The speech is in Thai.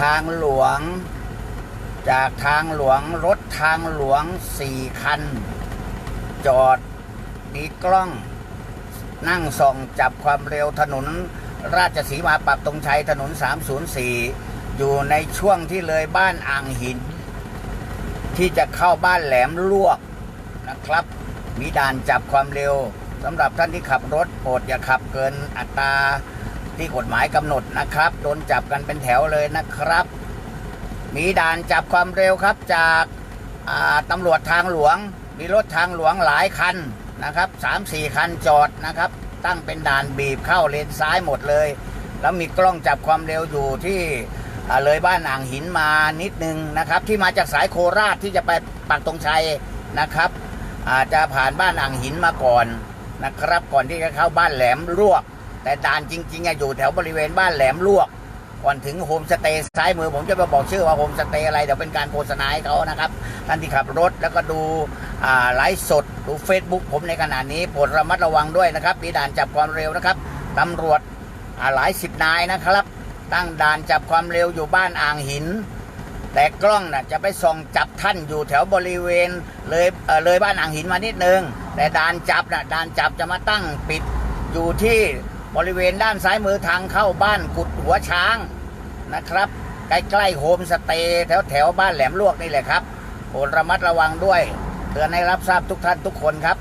ทางหลวง จากทางหลวงรถทางหลวงสี่คัน จอดมีกล้อง นั่งส่องจับความเร็วถนน ราชสีมาปรับตรงชัยถนน 304 อยู่ในช่วงที่เลยบ้านอ่างหิน ที่จะเข้าบ้านแหลมลวกนะครับ มีด่านจับความเร็วสำหรับท่านที่ขับรถโปรดอย่าขับเกินอัตรา ที่กฎหมายกำหนดนะครับ โดนจับกันเป็นแถวเลยนะครับ มีด่านจับความเร็วครับจากาตำรวจทางหลวง มีรถทางหลวงหลายคันนะครับสามสี่คันจอดนะครับ ตั้งเป็นด่านบีบเข้าเลนซ้ายหมดเลย แล้วมีกล้องจับความเร็วอยู่ที่เลยบ้านอ่างหินมานิดนึงนะครับ ที่มาจากสายโคราชที่จะไปปักตรงชัยนะครับ อาจจะผ่านบ้านอ่างหินมาก่อนนะครับ ก่อนที่จะเข้าบ้านแหลมลวก แต่ด่านจริงๆอะอยู่แถวบริเวณบ้านแหลมลวก ก่อนถึงโฮมสเตย์ซ้ายมือผมจะไปบอกชื่อว่าโฮมสเตย์อะไรเดี๋ยวเป็นการโฆษณาให้เขานะครับ ท่านที่ขับรถแล้วก็ดูไลฟ์สดดู Facebook ผมในขณะนี้โปรดระมัดระวังด้วยนะครับมีด่านจับความเร็วนะครับตำรวจหลายสิบนายนะครับ ตั้งด่านจับความเร็วอยู่บ้านอ่างหิน แต่กล้องน่ะจะไปส่องจับท่านอยู่แถวบริเวณเลยเเลยบ้านอ่างหินมานิดนึง แต่ด่านจับน่ะด่านจับจะมาตั้งปิดอยู่ที่ บริเวณด้านซ้ายมือทางเข้าบ้านกุดหัวช้างนะครับ ใกล้ๆโฮมสเตย์แถวแถวๆบ้านแหลมลวกนี่แหละครับโปรดระมัดระวังด้วยเตือนให้รับทราบทุกท่านทุกคนครับ